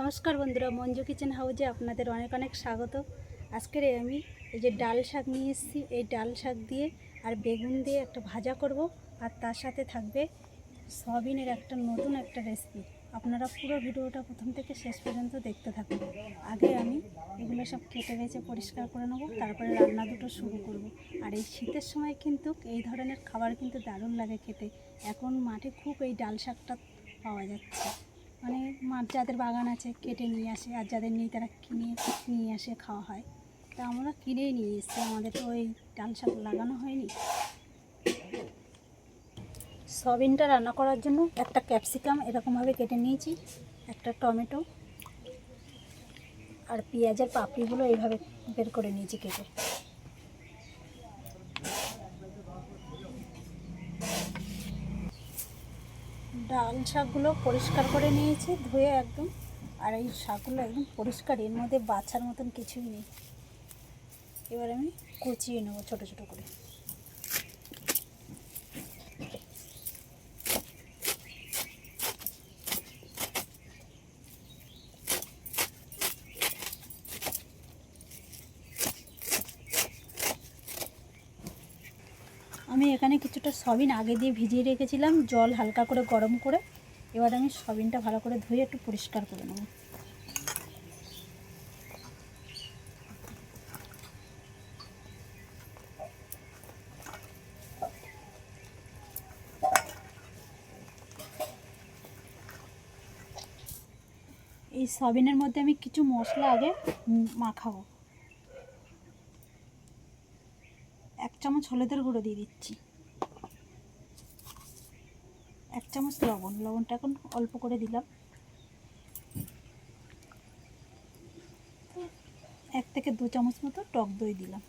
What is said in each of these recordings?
নমস্কার বন্ধুরা, মঞ্জু কিচেন হাউজে আপনাদের অনেক অনেক স্বাগত। আজকের আমি এই যে ডাল শাক নিয়ে এসেছি, এই ডাল শাক দিয়ে আর বেগুন দিয়ে একটা ভাজা করব আর তার সাথে থাকবে সয়াবিনের একটা নতুন একটা রেসিপি আপনারা পুরো ভিডিওটা প্রথম থেকে শেষ পর্যন্ত দেখতে থাকুন। আগে আমি এগুলো সব কেটে বেছে পরিষ্কার করে নেব, তারপরে রান্না দুটো শুরু করব। আর এই শীতের সময় কিন্তু এই ধরনের খাবার কিন্তু দারুণ লাগে খেতে। এখন মাঠে খুব এই ডাল শাকটা পাওয়া যাচ্ছে। মানে মাঠ যাদের বাগান আছে, কেটে নিয়ে আসে, আর যাদের নেই তারা কিনে নিয়ে আসে, খাওয়া হয়। তা আমরা কিনেই নিয়ে এসেছি, আমাদের তো ওই ডাল শাক লাগানো হয়নি। সয়াবিনটা রান্না করার জন্য একটা ক্যাপসিকাম এরকমভাবে কেটে নিয়েছি, একটা টমেটো আর পেঁয়াজের পাপড়িগুলো এইভাবে বের করে নিয়েছি কেটে। ডাল শাকগুলো পরিষ্কার করে নিয়েছি, ধুয়ে একদম, আর এই শাকগুলো একদম পরিষ্কার, এর মধ্যে বাছার মতন কিছুই নেই। এবার আমি কুচিয়ে নেব ছোটো ছোটো করে। আমি এখানে কিছুটা সবিন আগে দিয়ে ভিজিয়ে রেখেছিলাম, জল হালকা করে গরম করে। এবার আমি সবিনটা ভালো করে ধুয়ে একটু পরিষ্কার করে নেব। এই সবিনের মধ্যে আমি কিছু মশলা আগে মাখাবো। এক চামচ হলুদের গুঁড়ো দিয়ে দিচ্ছি। এক চামচ লবণ, লবণটা এখন অল্প করে দিলাম। এক থেকে দু চামচ মতো টক দই দিলাম।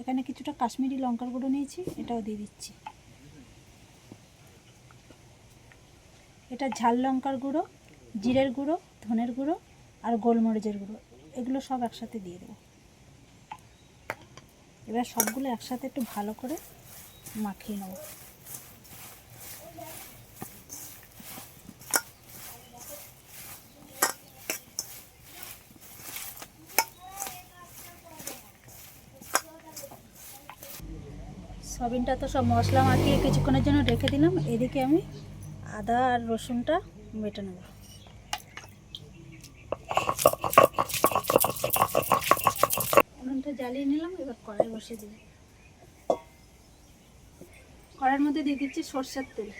এখানে কিছুটা কাশ্মীরি লঙ্কার গুঁড়ো নিয়েছি, এটাও দিয়ে দিচ্ছি। এটা ঝাল লঙ্কার গুঁড়ো, জিরের গুঁড়ো, ধনের গুঁড়ো আর গোলমরিচের গুঁড়ো, এগুলো সব একসাথে দিয়ে দেবো। এবার সবগুলো একসাথে একটু ভালো করে মাখিয়ে নেব। সবিনটা তো সব মশলা মাখিয়ে কিছুক্ষণের জন্য রেখে দিলাম। এদিকে আমি আদা আর রসুনটা বেটে নেব। উনুনটা জ্বালিয়ে নিলাম, এবার কড়াই বসিয়ে দিই কড়াইয়ের মধ্যে দিয়ে দিচ্ছি সর্ষের তেল।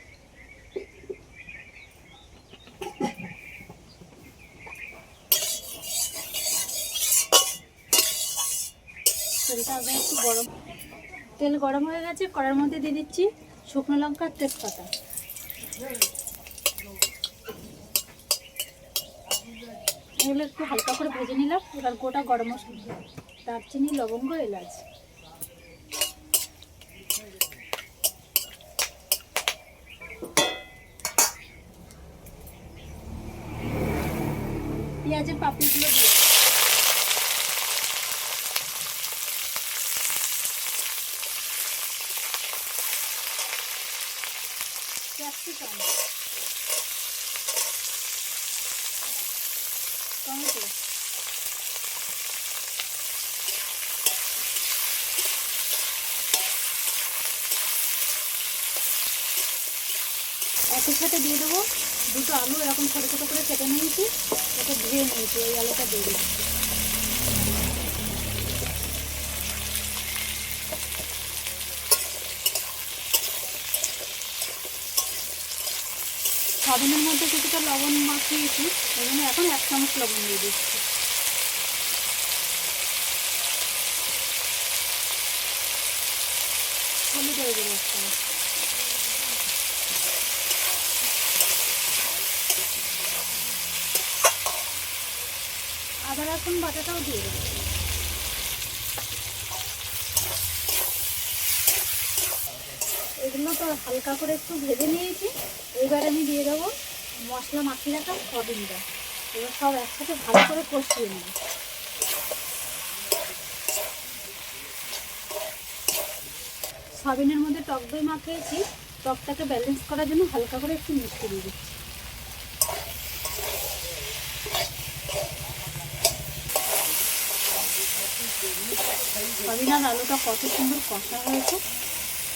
একটু গরম। তেল গরম হয়ে গেছে কড়ার মধ্যে দিয়ে দিচ্ছি শুকনো লঙ্কা আর তেজপাতা। এগুলো একটু হালকা করে ভেজে নিলাম, এবার গোটা গরম মশলা দারচিনি লবঙ্গ এলাচ। পেঁয়াজের পাপড়িগুলো দিয়ে ক্যাপসিকাম টমেটো একই সাথে দিয়ে দেবো। দুটো আলু এরকম ছোটো ছোটো করে কেটে নিয়েছি। এটা ধুয়ে নিয়েছি, এই আলুটা দিয়ে দিচ্ছি। সবিনের মধ্যে কিছুটা লবণ মাখিয়েছি ওই জন্য এখন এক চামচ লবণ দিয়ে দিচ্ছি। হলুদের গুঁড়ো এক চামচ আদা, রসুন, বাটাটাও দিয়ে দেবো। এগুলো তো হালকা করে একটু ভেজে নিয়েছি। এবার আমি দিয়ে দেবো মশলা মাখিয়ে রাখা সবিনটা এবার সব একসাথে ভালো করে কষিয়ে নেব। সবিনের মধ্যে টক দই মাখিয়েছি। টকটাকে ব্যালেন্স করার জন্য হালকা করে একটু মিষ্টি দিয়ে দিচ্ছি। সবিন আর আলুটা কত সুন্দর কষা হয়েছে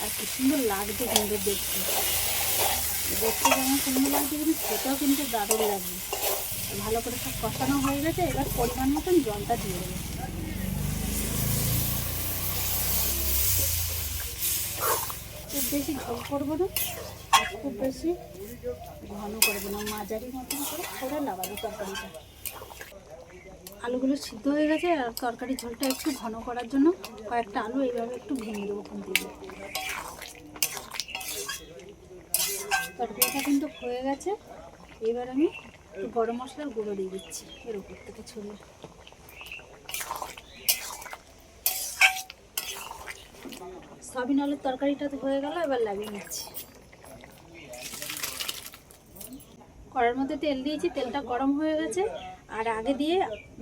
আর কি সুন্দর লাগছে কিন্তু দেখতে। দেখতে যেমন সুন্দর লাগছে, কিন্তু খেতেও কিন্তু দারুণ লাগবে ভালো করে সব কষানো হয়ে গেছে, এবার পরিমাণ মতন জলটা দিয়ে দেবো। খুব বেশি ঝোল করব না, আর খুব বেশি ঘন করব না, মাঝারি মতন করে করে লাগাবো তরকারিটা আলুগুলো সিদ্ধ হয়ে গেছে আর তরকারি ঝোলটা একটু ঘন করার জন্য কয়েকটা আলু এইভাবে একটু ভেঙে দেবো দিয়ে তরকারিটা কিন্তু হয়ে গেছে। এবার আমি গরম মশলার গুঁড়ো দিয়ে দিচ্ছি এর উপর থেকে ছড়িয়ে। সয়াবিন আলুর তরকারিটা তো হয়ে গেল, এবার লাগিয়ে নিচ্ছি। কড়ার মধ্যে তেল দিয়েছি, তেলটা গরম হয়ে গেছে। আর আগে দিয়ে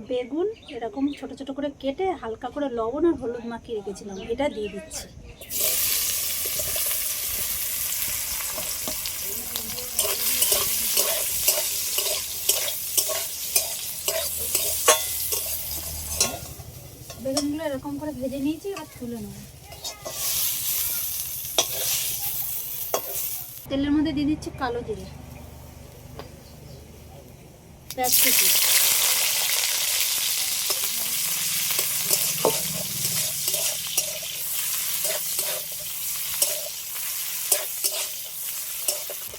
বেগুন এরকম ছোট ছোট করে কেটে হালকা করে লবণ আর হলুদ মাখিয়ে রেখেছিলাম। এটা দিয়ে দিচ্ছি। বেগুনগুলো এরকম করে ভেজে নিয়েছি, এবার তুলে নেব। তেলের মধ্যে দিয়ে দিচ্ছি কালো জিরে। পেঁয়াজ কুচি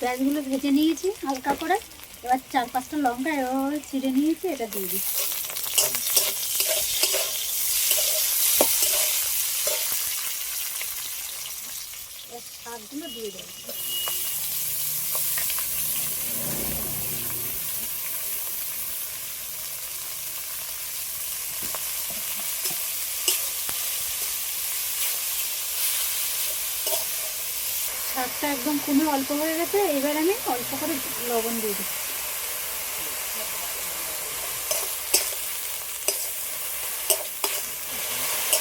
পেঁয়াজগুলো ভেজে নিয়েছি হালকা করে। এবার চার পাঁচটা লঙ্কা এভাবে ছিঁড়ে নিয়েছি, এটা দিয়ে দিচ্ছি। শাকগুলো দিয়ে দেবো। শাকটা একদম কমে অল্প হয়ে গেছে, এবার আমি অল্প করে লবণ দিয়ে দিচ্ছি।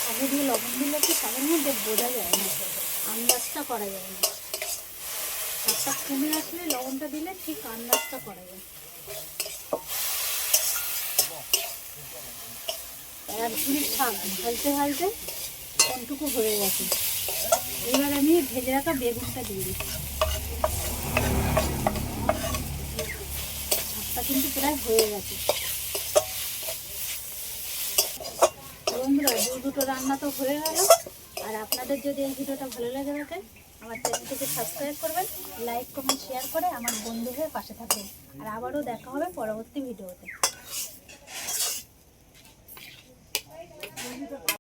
আগে দিয়ে লবণ দিলে কি শাকের মধ্যে বোঝা যায় না, আন্দাজটা করা যায় না। শাকটা কমে আসলে লবণটা দিলে ঠিক আন্দাজটা করা যায়। এক শাক ভাজতে ভাজতে কোনটুকু হয়ে গেছে। এবার আমি ভেজে রাখা বেগুনটা দিয়ে দিচ্ছি। ভাতটা কিন্তু প্রায় হয়ে গেছে। বন্ধুরা, দু দুটো রান্না তো হয়ে গেল। আর আপনাদের যদি এই ভিডিওটা ভালো লাগে থাকে, আমার চ্যানেলটিকে সাবস্ক্রাইব করবেন, লাইক, কমেন্ট, শেয়ার করে আমার বন্ধু হয়ে পাশে থাকবেন। আর আবারও দেখা হবে পরবর্তী ভিডিওতে।